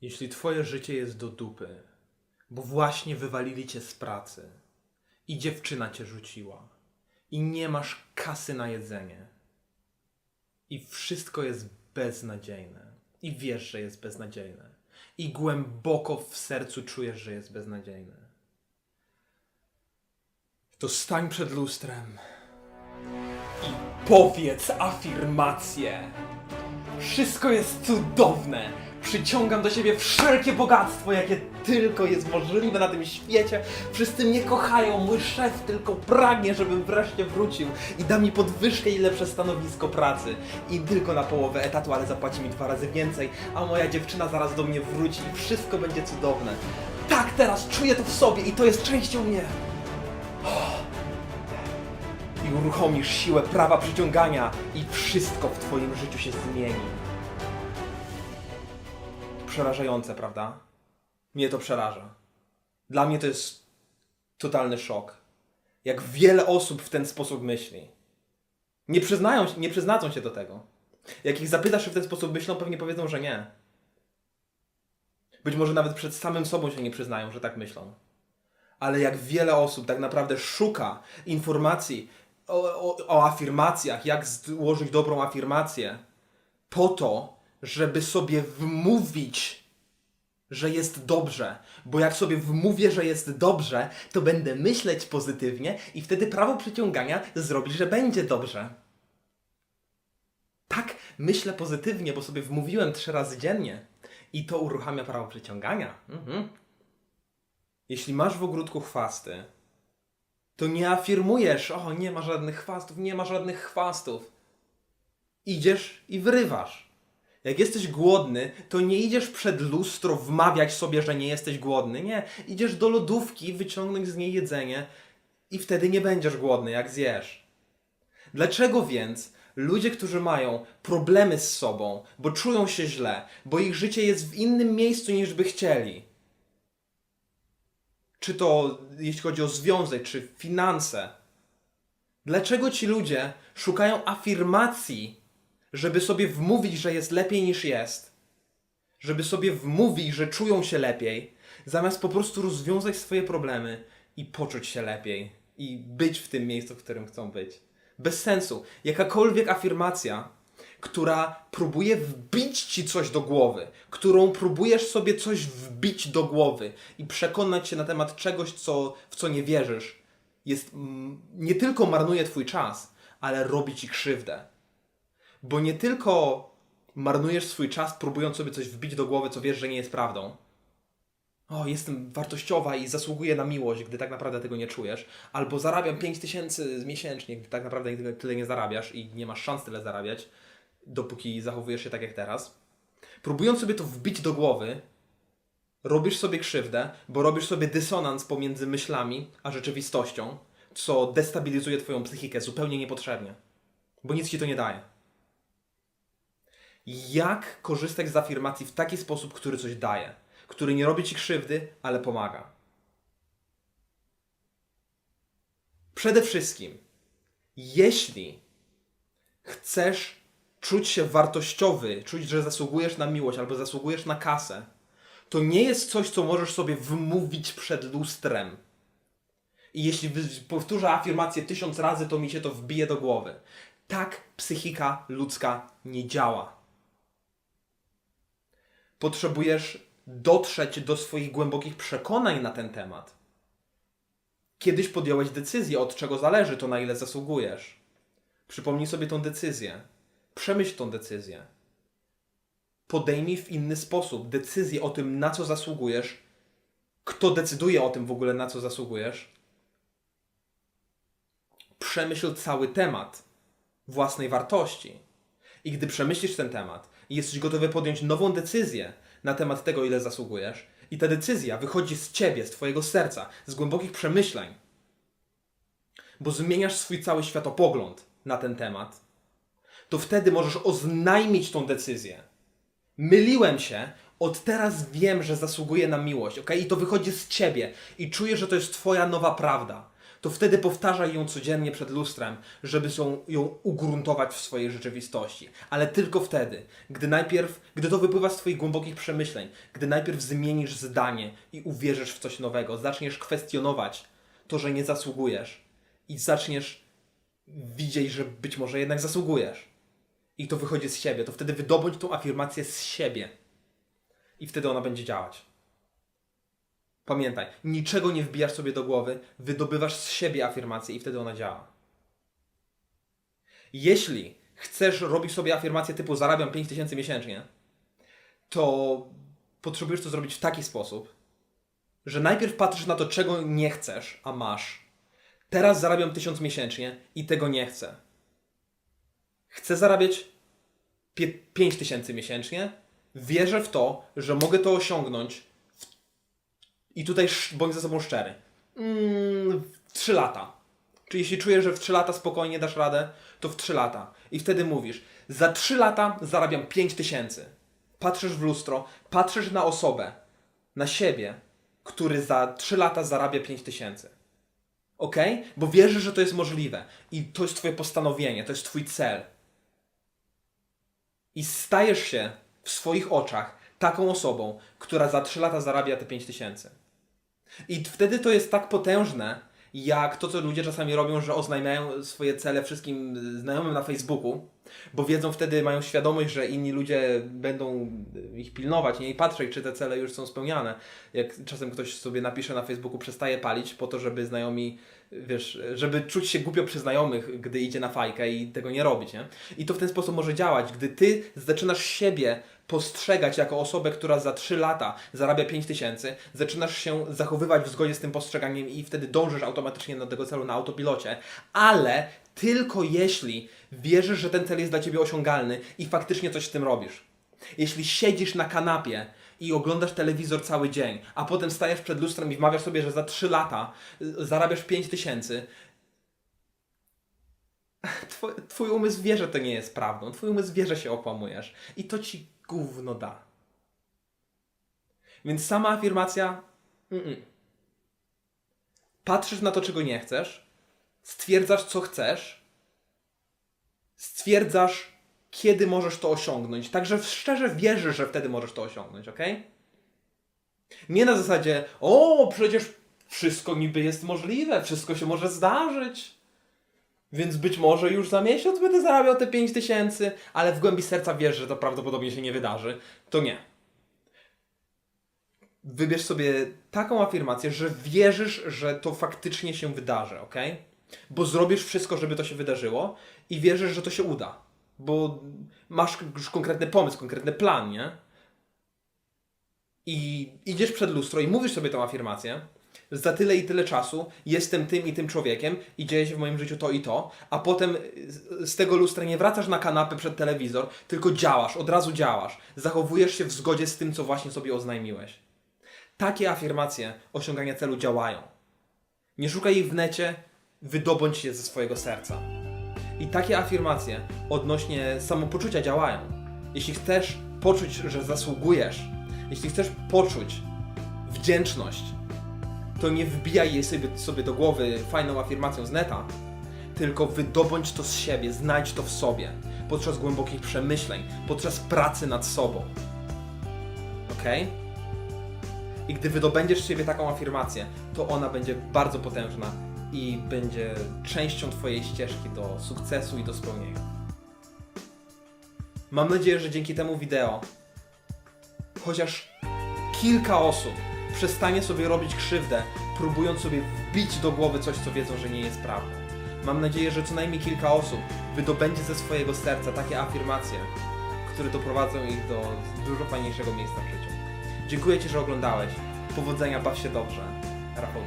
Jeśli twoje życie jest do dupy, bo właśnie wywalili cię z pracy i dziewczyna cię rzuciła i nie masz kasy na jedzenie i wszystko jest beznadziejne i wiesz, że jest beznadziejne i głęboko w sercu czujesz, że jest beznadziejne, to stań przed lustrem i powiedz afirmację. Wszystko jest cudowne. Przyciągam do siebie wszelkie bogactwo, jakie tylko jest możliwe na tym świecie. Wszyscy mnie kochają, mój szef tylko pragnie, żebym wreszcie wrócił i da mi podwyżkę i lepsze stanowisko pracy. I tylko na połowę etatu, ale zapłaci mi dwa razy więcej, a moja dziewczyna zaraz do mnie wróci i wszystko będzie cudowne. Tak, teraz czuję to w sobie i to jest częścią mnie. I uruchomisz siłę prawa przyciągania i wszystko w twoim życiu się zmieni. Przerażające, prawda? Mnie to przeraża. Dla mnie to jest totalny szok. Jak wiele osób w ten sposób myśli. Nie przyznają, nie przyznadzą się do tego. Jak ich zapytasz, czy w ten sposób myślą, pewnie powiedzą, że nie. Być może nawet przed samym sobą się nie przyznają, że tak myślą. Ale jak wiele osób tak naprawdę szuka informacji o, o, o afirmacjach, jak złożyć dobrą afirmację, po to, żeby sobie wmówić, że jest dobrze. Bo jak sobie wmówię, że jest dobrze, to będę myśleć pozytywnie i wtedy prawo przyciągania zrobi, że będzie dobrze. Tak, myślę pozytywnie, bo sobie wmówiłem trzy razy dziennie. I to uruchamia prawo przyciągania. Mhm. Jeśli masz w ogródku chwasty, to nie afirmujesz, o nie ma żadnych chwastów, nie ma żadnych chwastów. Idziesz i wyrywasz. Jak jesteś głodny, to nie idziesz przed lustro wmawiać sobie, że nie jesteś głodny. Nie, idziesz do lodówki, wyciągnąć z niej jedzenie i wtedy nie będziesz głodny, jak zjesz. Dlaczego więc ludzie, którzy mają problemy z sobą, bo czują się źle, bo ich życie jest w innym miejscu niż by chcieli, czy to jeśli chodzi o związek, czy finanse. Dlaczego ci ludzie szukają afirmacji, żeby sobie wmówić, że jest lepiej niż jest? Żeby sobie wmówić, że czują się lepiej, zamiast po prostu rozwiązać swoje problemy i poczuć się lepiej i być w tym miejscu, w którym chcą być. Bez sensu. Jakakolwiek afirmacja, która próbuje wbić ci coś do głowy, którą próbujesz sobie coś wbić do głowy i przekonać się na temat czegoś, co, w co nie wierzysz, jest nie tylko marnuje twój czas, ale robi ci krzywdę. Bo nie tylko marnujesz swój czas, próbując sobie coś wbić do głowy, co wiesz, że nie jest prawdą. O, jestem wartościowa i zasługuję na miłość, gdy tak naprawdę tego nie czujesz. Albo zarabiam 5 tysięcy miesięcznie, gdy tak naprawdę tyle nie zarabiasz i nie masz szans tyle zarabiać, dopóki zachowujesz się tak jak teraz. Próbując sobie to wbić do głowy, robisz sobie krzywdę, bo robisz sobie dysonans pomiędzy myślami a rzeczywistością, co destabilizuje Twoją psychikę zupełnie niepotrzebnie, bo nic Ci to nie daje. Jak korzystać z afirmacji w taki sposób, który coś daje, który nie robi Ci krzywdy, ale pomaga? Przede wszystkim, jeśli chcesz czuć się wartościowy, czuć, że zasługujesz na miłość albo zasługujesz na kasę, to nie jest coś, co możesz sobie wmówić przed lustrem. I jeśli powtórzę afirmację tysiąc razy, to mi się to wbije do głowy. Tak psychika ludzka nie działa. Potrzebujesz dotrzeć do swoich głębokich przekonań na ten temat. Kiedyś podjąłeś decyzję, od czego zależy to, na ile zasługujesz. Przypomnij sobie tą decyzję. Przemyśl tą decyzję. Podejmij w inny sposób decyzję o tym, na co zasługujesz. Kto decyduje o tym w ogóle, na co zasługujesz? Przemyśl cały temat własnej wartości. I gdy przemyślisz ten temat i jesteś gotowy podjąć nową decyzję na temat tego, ile zasługujesz, i ta decyzja wychodzi z ciebie, z twojego serca, z głębokich przemyśleń, bo zmieniasz swój cały światopogląd na ten temat, to wtedy możesz oznajmić tą decyzję. Myliłem się, od teraz wiem, że zasługuję na miłość, ok? I to wychodzi z ciebie i czuję, że to jest twoja nowa prawda. To wtedy powtarzaj ją codziennie przed lustrem, żeby ją, ją ugruntować w swojej rzeczywistości. Ale tylko wtedy, gdy najpierw, gdy to wypływa z Twoich głębokich przemyśleń, gdy najpierw zmienisz zdanie i uwierzysz w coś nowego, zaczniesz kwestionować to, że nie zasługujesz i zaczniesz widzieć, że być może jednak zasługujesz. I to wychodzi z siebie, to wtedy wydobądź tą afirmację z siebie. I wtedy ona będzie działać. Pamiętaj, niczego nie wbijasz sobie do głowy, wydobywasz z siebie afirmację i wtedy ona działa. Jeśli chcesz robić sobie afirmację typu zarabiam 5000 miesięcznie, to potrzebujesz to zrobić w taki sposób, że najpierw patrzysz na to, czego nie chcesz, a masz. Teraz zarabiam 1000 miesięcznie i tego nie chcę. Chcę zarabiać 5000 miesięcznie. Wierzę w to, że mogę to osiągnąć i tutaj bądź ze sobą szczery. Mm, w 3 lata. Czyli jeśli czujesz, że w 3 lata spokojnie dasz radę, to w 3 lata. I wtedy mówisz, za 3 lata zarabiam 5 tysięcy. Patrzysz w lustro, patrzysz na osobę, na siebie, który za 3 lata zarabia 5 tysięcy. Ok? Bo wierzysz, że to jest możliwe. I to jest twoje postanowienie, to jest twój cel. I stajesz się w swoich oczach taką osobą, która za 3 lata zarabia te 5 tysięcy. I wtedy to jest tak potężne, jak to, co ludzie czasami robią, że oznajmiają swoje cele wszystkim znajomym na Facebooku, bo wiedzą wtedy, mają świadomość, że inni ludzie będą ich pilnować nie? i patrzeć, czy te cele już są spełniane. Jak czasem ktoś sobie napisze na Facebooku, przestaje palić po to, żeby znajomi, wiesz, żeby czuć się głupio przy znajomych, gdy idzie na fajkę i tego nie robić, nie? I to w ten sposób może działać, gdy ty zaczynasz siebie postrzegać jako osobę, która za 3 lata zarabia 5 tysięcy, zaczynasz się zachowywać w zgodzie z tym postrzeganiem i wtedy dążysz automatycznie do tego celu na autopilocie, ale tylko jeśli wierzysz, że ten cel jest dla ciebie osiągalny i faktycznie coś z tym robisz. Jeśli siedzisz na kanapie i oglądasz telewizor cały dzień, a potem stajesz przed lustrem i wmawiasz sobie, że za 3 lata y, zarabiasz 5 tysięcy, twój, twój umysł wie, że to nie jest prawdą. Twój umysł wie, że się okłamujesz. I to ci gówno da. Więc sama afirmacja. Mm-mm. Patrzysz na to, czego nie chcesz, stwierdzasz, co chcesz, stwierdzasz, kiedy możesz to osiągnąć. Także szczerze wierzysz, że wtedy możesz to osiągnąć, ok? Nie na zasadzie, o, przecież wszystko niby jest możliwe, wszystko się może zdarzyć. Więc być może już za miesiąc będę zarabiał te 5 tysięcy, ale w głębi serca wiesz, że to prawdopodobnie się nie wydarzy. To nie. Wybierz sobie taką afirmację, że wierzysz, że to faktycznie się wydarzy, ok? Bo zrobisz wszystko, żeby to się wydarzyło i wierzysz, że to się uda. Bo masz już konkretny pomysł, konkretny plan, nie? I idziesz przed lustro i mówisz sobie tą afirmację, za tyle i tyle czasu jestem tym i tym człowiekiem i dzieje się w moim życiu to i to, a potem z- tego lustra nie wracasz na kanapę przed telewizor, tylko działasz, od razu działasz. Zachowujesz się w zgodzie z tym, co właśnie sobie oznajmiłeś. Takie afirmacje osiągania celu działają. Nie szukaj ich w necie, wydobądź je ze swojego serca. I takie afirmacje odnośnie samopoczucia działają. Jeśli chcesz poczuć, że zasługujesz, jeśli chcesz poczuć wdzięczność, to nie wbijaj sobie, sobie do głowy fajną afirmacją z neta, tylko wydobądź to z siebie, znajdź to w sobie podczas głębokich przemyśleń, podczas pracy nad sobą. Ok? I gdy wydobędziesz z siebie taką afirmację, to ona będzie bardzo potężna i będzie częścią Twojej ścieżki do sukcesu i do spełnienia. Mam nadzieję, że dzięki temu wideo chociaż kilka osób przestanie sobie robić krzywdę, próbując sobie wbić do głowy coś, co wiedzą, że nie jest prawdą. Mam nadzieję, że co najmniej kilka osób wydobędzie ze swojego serca takie afirmacje, które doprowadzą ich do dużo fajniejszego miejsca w życiu. Dziękuję Ci, że oglądałeś. Powodzenia, baw się dobrze. Rafał.